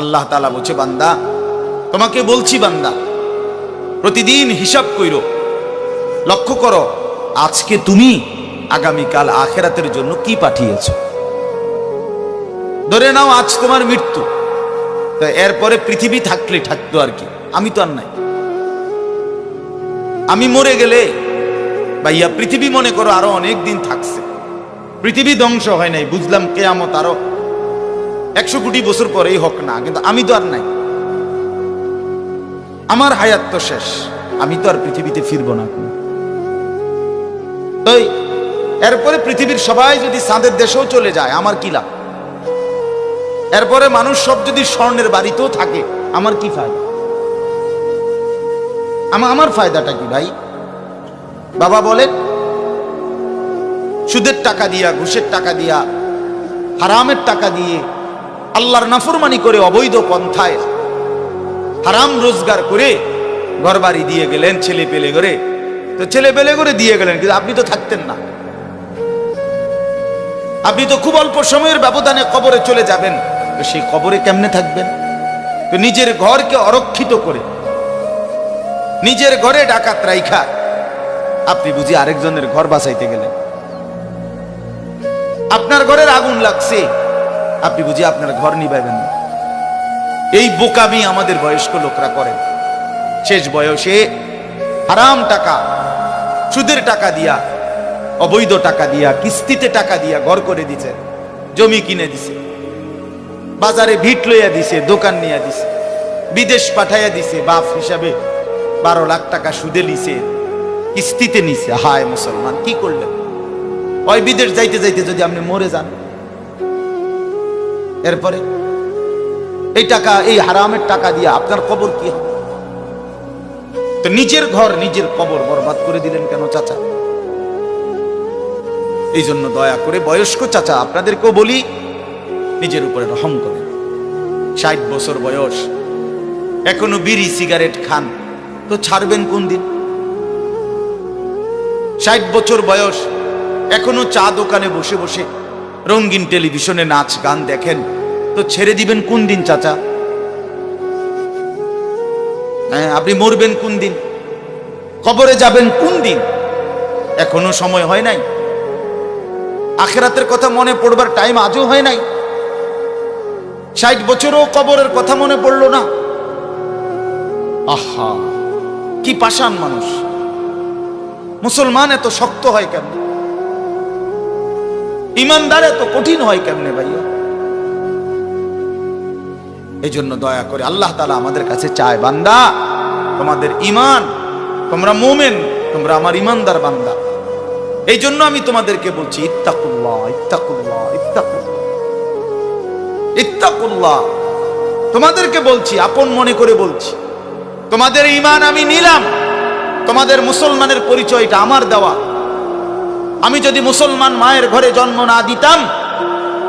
আল্লাহ তালা বলছে, বান্দা, তোমাকে বলছি বান্দা, প্রতিদিন হিসাব কইরো, লক্ষ্য করো, আজকে তুমি আগামীকাল আখেরাতের জন্য কি পাঠিয়েছ? ধরে নাও আজ তোমার মৃত্যু। তা এরপরে পৃথিবী থাকলে থাকতো আর কি, আমি তো আর নাই। আমি মরে গেলে, ভাইয়া, পৃথিবী মনে করো আরও অনেক দিন থাকছে। পৃথিবী ধ্বংস হয় নাই, বুঝলাম কেয়ামত আরও একশো কোটি বছর পরেই হোক না, কিন্তু আমি তো আর নাই। আমার হায়াত তো শেষ, আমি তো আর পৃথিবীতে ফিরবো না। তাই এরপরে পৃথিবীর সবাই যদি চাঁদের দেশেও চলে যায়, আমার কি লাভ? এরপরে মানুষ সব যদি স্বর্ণের বাড়িতেও থাকে, আমার কি ফায়দা? আমার আমার ফায়দাটা কি ভাই? বাবা বলেন, সুদের টাকা দিয়া, ঘুষের টাকা দিয়া, হারামের টাকা দিয়ে আল্লাহর নাফরমানি করে অবৈধ পন্থায় হারাম রোজগার করে ঘর বাড়ি দিয়ে গেলেন, ছেলে পেলে করে। তো ছেলে পেলে করে দিয়ে গেলেন, কিন্তু আপনি তো থাকতেন না। আপনি তো খুব অল্প সময়ের ব্যবধানে কবরে চলে যাবেন। তো সেই কবরে কেমনে থাকবেন? তো নিজের ঘরকে অরক্ষিত করে, নিজের ঘরে ডাকাত রাইখা, আপনি বুঝি আরেকজনের ঘর বাঁচাইতে গেলেন। আপনার ঘরের আগুন লাগছে। আপনি বুঝি আপনার ঘর নিবাইবেন না। এই বোকামি আমাদের বয়স্ক লোকরা করেন শেষ বয়সে হারাম টাকা, সুদের টাকা দিয়া, অবৈধ টাকা দিয়া, কিস্তিতে টাকা দিয়া ঘর করে দিছে, জমি কিনে দিছে, বাজারে ভিট লইয়া দিছে, দোকান নিয়ে দিছে, বিদেশ পাঠাইয়া দিছে, বাপ হিসাবে বারো লাখ টাকা সুদে নিছে, কিস্তিতে নিছে। হায় মুসলমান, কি করলেন? ওই বিদেশ যাইতে যাইতে যদি আপনি মরে যান এরপরে, এই টাকা, এই হারামের টাকা দিয়ে আপনার কবর কি হবে? তো নিজের ঘর, নিজের কবর বরবাদ করে দিলেন কেন চাচা? এই জন্য দয়া করে বয়স্ক চাচা, আপনাদেরকেও বলি, নিজের উপরে রহম করেন। ষাট বছর বয়স, এখনও বিড়ি, সিগারেট খান, তো ছাড়বেন কোন দিন? ষাট বছর বয়স, এখনও চা দোকানে বসে বসে, রঙিন টেলিভিশনে নাচ, গান দেখেন। তো ছেড়ে দিবেন কোন দিন, চাচা? হ্যাঁ আপনি মরবেন কোন দিন? কবরে যাবেন কোন দিন? এখনও সময় হয় নাই। আখেরাতের কথা মনে পড়বার টাইম আজও হয় নাই। ষাট বছরও কবরের কথা মনে পড়ল না। আহা, কি পাষাণ মানুষ। মুসলমান এত শক্ত হয় কেমনে? ইমানদার এত কঠিন হয় কেমনে ভাইয়া? এই জন্য দয়া করে আল্লাহ তালা আমাদের কাছে চায়, বান্দা, তোমাদের ইমান তোমরা মোমেন, তোমরা আমার ইমানদার বান্দা। এই জন্য আমি তোমাদেরকে বলছি, ইত্তাকুল্লাহ ইত্তাকুল্লাহ ইত্তাকুল্লাহ ইত্তাকুল্লাহ। তোমাদেরকে বলছি, আপন মনে করে বলছি, তোমাদের ইমান আমি নিলাম, তোমাদের মুসলমানের পরিচয়টা আমার দেওয়া। আমি যদি মুসলমান মায়ের ঘরে জন্ম না দিতাম,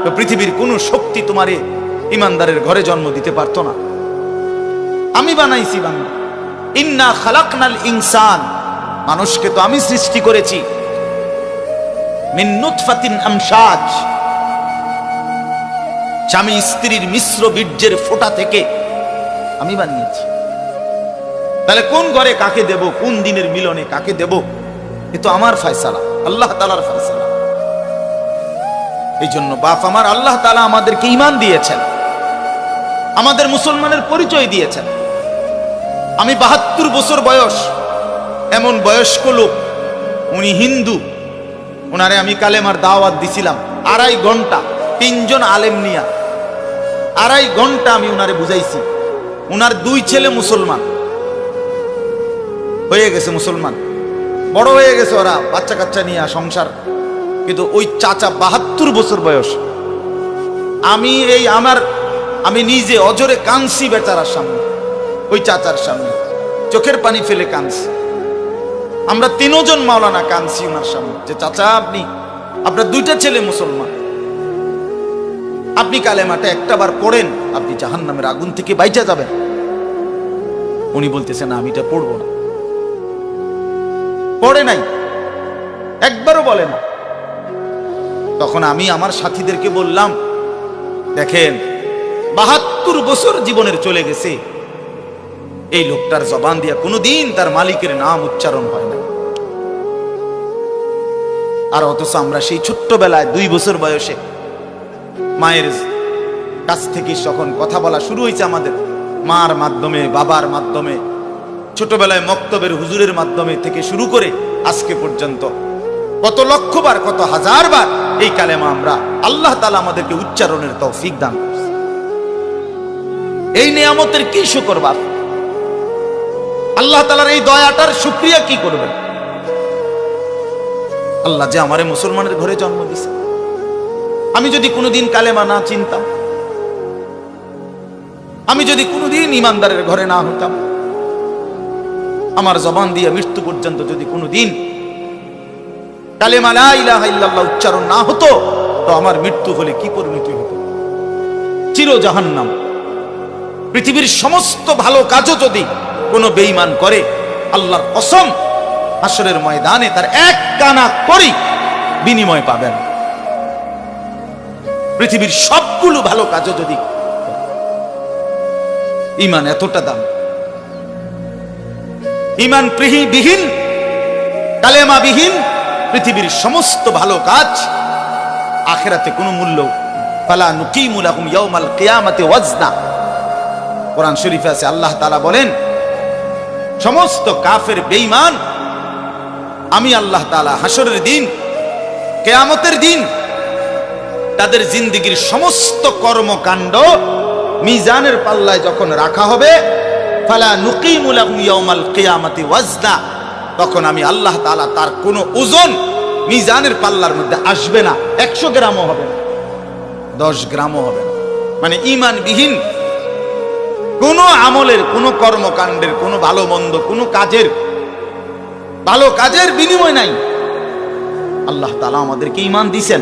তো পৃথিবীর কোনো শক্তি তোমারে ইমানদারের ঘরে জন্ম দিতে পারতো না। আমি বানাইছি বাংলা ইন্না খালাকনাল ইনসান। মানুষকে তো আমি সৃষ্টি করেছি। স্বামী স্ত্রীর মিশ্র বীর্যের ফোঁটা থেকে আমি বানিয়েছি। তাহলে কোন ঘরে কাকে দেব, কোন দিনের মিলনে কাকে দেব, এ তো আমার ফয়সালা, আল্লাহ তালার ফয়সালা। এই জন্য বাপ আমার, আল্লাহ তালা আমাদেরকে ইমান দিয়েছেন। আমাদের মুসলমানের পরিচয় দিয়েছেন। আমি বাহাত্তর বছর বয়স, এমন বয়স্ক লোক, উনি হিন্দু। ওনারে আমি কালেমার দাওয়াত দিছিলাম, আড়াই ঘণ্টা, তিনজন আলেম নিয়া। আড়াই ঘণ্টা আমি উনারে বুঝাইছি, উনার দুই ছেলে মুসলমান। হয়ে গেছে মুসলমান। বড় হয়ে গেছে ওরা বাচ্চা কাচ্চা নিয়ে সংসার। কিন্তু ওই চাচা বাহাত্তর বছর বয়স। আমি এই আমার আমি নিজে অজরে কাঁদছি বেচারার সামনে, ওই চাচার সামনে। চোখের পানি ফেলে কাঁদছি। আমরা তিনজন মাওলানা কাঁদছি ওনার সামনে যে, চাচা, আপনি, আপনার দুইটা ছেলে মুসলমান। আপনি কালেমাটা একটা বার পড়েন, আপনি জাহান নামের আগুন থেকে বাইচা যাবেন। উনি বলতেছেন আমি এটা পড়ব না। পড়ে নাই। একবারও বলে না। তখন আমি আমার সাথীদেরকে বললাম, দেখেন বাহাত্তর বছর জীবনের চলে গেছে। এই লোকটার জবান দিয়া কোনোদিন তার মালিকের নাম উচ্চারণ হয় না। আর অথচ আমরা সেই ছোট্টবেলায় দুই বছর বয়সে মায়ের কাছ থেকে যখন কথা বলা শুরু হয়েছে আমাদের, মার মাধ্যমে, বাবার মাধ্যমে, ছোটবেলায় মক্তবের হুজুরের মাধ্যমে থেকে শুরু করে আজকে পর্যন্ত কত লক্ষবার কত হাজারবার এই কালেমা আমরা আল্লাহ তালা আমাদেরকে উচ্চারণের তৌফিক দান এই নিয়ামতের কি শুকর বাপ? আল্লাহ তালার এই দয়াটার শুক্রিয়া কি করবেন? আল্লাহ যে আমারে মুসলমানের ঘরে জন্ম দিছে। আমি যদি কোনোদিন কালেমা না চিনতাম, আমি যদি কোনোদিন ইমানদারের ঘরে না হতাম, আমার জবান দিয়ে মৃত্যু পর্যন্ত যদি কোনোদিন কালেমা উচ্চারণ না হতো, তো আমার মৃত্যু হলে কি পরিণতি হতো? চির জাহান্নাম পৃথিবীর সমস্ত ভালো কাজও যদি কোনো বেঈমান করে, আল্লাহর কসম হাসরের ময়দানে তার এক কানা করি বিনিময় পাবেন। পৃথিবীর সবগুলো ভালো কাজও যদি ইমান এতটা দাম। ইমান বিহীন কালেমা বিহীন পৃথিবীর সমস্ত ভালো কাজ আখেরাতে কোনো মূল্য ফালা নুকিমুল আহুম ইয়াউমাল কিয়ামাতে ওয়াজনা। কোরআন শরীফে আছে, আল্লাহ তাআলা বলেন, সমস্ত কাফের বেঈমান, আমি আল্লাহ তাআলা হাসরের দিন, কেয়ামতের দিন, তাদের জিন্দিগির সমস্ত কর্মকাণ্ড মিজানের পাল্লায় যখন রাখা হবে, ফালা নুকিমুল আহুম ইয়াউমাল কিয়ামাতি ওয়াজনা তখন আমি আল্লাহ তাআলা তার কোনো ওজন মিজানের পাল্লার মধ্যে আসবে না, একশো গ্রামও হবে না, দশ গ্রামও হবে না। মানে ইমানবিহীন কোনো আমলের, কোনো কর্মকাণ্ডের, কোনো ভালো মন্দ, কোনো কাজের, ভালো কাজের বিনিময় নাই। আল্লাহ তালা আমাদেরকে ইমান দিছেন